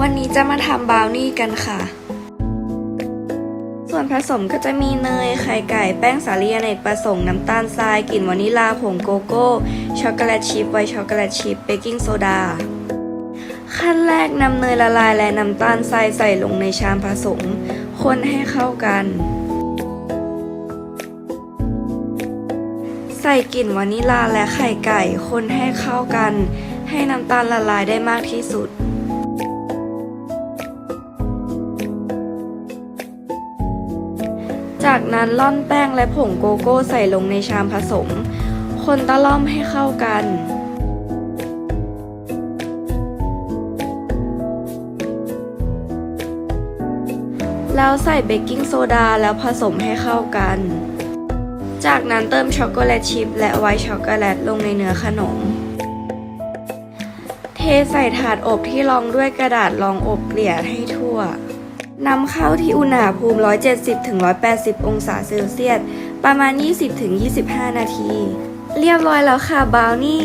วันนี้จะมาทำบราวนี่กันค่ะ ส่วนผสมก็จะมีเนย ไข่ไก่ แป้งสาลีอเนกประสงค์น้ำตาลทราย กลิ่นวานิลา ผงโกโก้ ช็อกโกแลตชิพไวช็อกโกแลตชิพเบกกิ้งโซดา ขั้นแรกนำเนยละลายและน้ำตาลทรายใส่ลงในชามผสม คนให้เข้ากัน ใส่กลิ่นวานิลาและไข่ไก่ คนให้เข้ากัน ให้น้ำตาลละลายได้มากที่สุด จากนั้นล่อนแป้งและผงโกโก้ใส่ลงในชามผสม คนตะล่อมให้เข้ากัน แล้วใส่เบกกิ้งโซดาแล้วผสมให้เข้ากัน จากนั้นเติมช็อกโกแลตชิพและไวท์ช็อกโกแลตลงในเนื้อขนม เทใส่ถาดอบที่รองด้วยกระดาษรองอบเกลี่ยให้ทั่ว นำเข้าที่อุณหภูมิ 170-180 องศาเซลเซียส ประมาณ 20-25 นาที เรียบร้อยแล้วค่ะบาวนี่